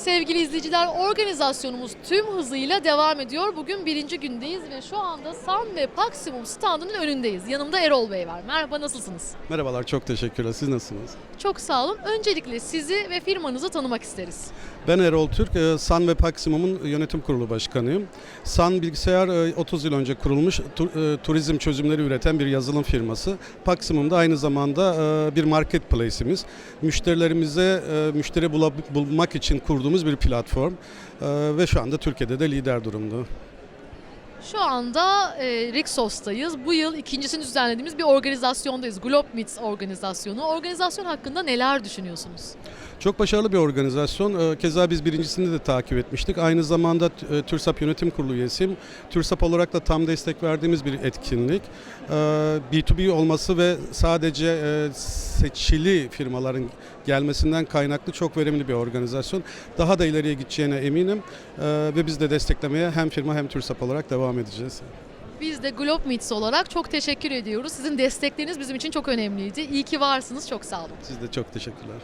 sevgili izleyiciler organizasyonumuz tüm hızıyla devam ediyor. Bugün birinci gündeyiz ve şu anda Sun ve Maximum standının önündeyiz. Yanımda Erol Bey var. Merhaba nasılsınız? Merhabalar, çok teşekkürler. Siz nasılsınız? Çok sağ olun. Öncelikle sizi ve firmanızı tanımak isteriz. Ben Erol Türk, e, Sun ve Maximum'un yönetim kurulu başkanıyım. Sun bilgisayar e, 30 yıl önce kurulmuş e, turizm çözümleri üreten bir yazılım firması. Maximum da aynı zamanda e, bir marketplace'imiz. Müşterilerimize e, müşteri bulmak için kurduğumuz bir platform E, ve şu anda Türkiye'de de lider durumda. Şu anda e, Rixos'tayız. Bu yıl ikincisini düzenlediğimiz bir organizasyondayız. Globe Meets organizasyonu. Organizasyon hakkında neler düşünüyorsunuz? Çok başarılı bir organizasyon. Ee, Keza biz birincisini de takip etmiştik. Aynı zamanda e, TÜRSAP Yönetim Kurulu üyesiyim. TÜRSAP olarak da tam destek verdiğimiz bir etkinlik. Ee, B2B olması ve sadece e, seçili firmaların gelmesinden kaynaklı çok verimli bir organizasyon. Daha da ileriye gideceğine eminim. Ee, Ve biz de desteklemeye hem firma hem TÜRSAP olarak devam edeceğiz. Biz de Globe Meets olarak çok teşekkür ediyoruz. Sizin destekleriniz bizim için çok önemliydi. İyi ki varsınız. Çok sağ olun. Siz de çok teşekkürler.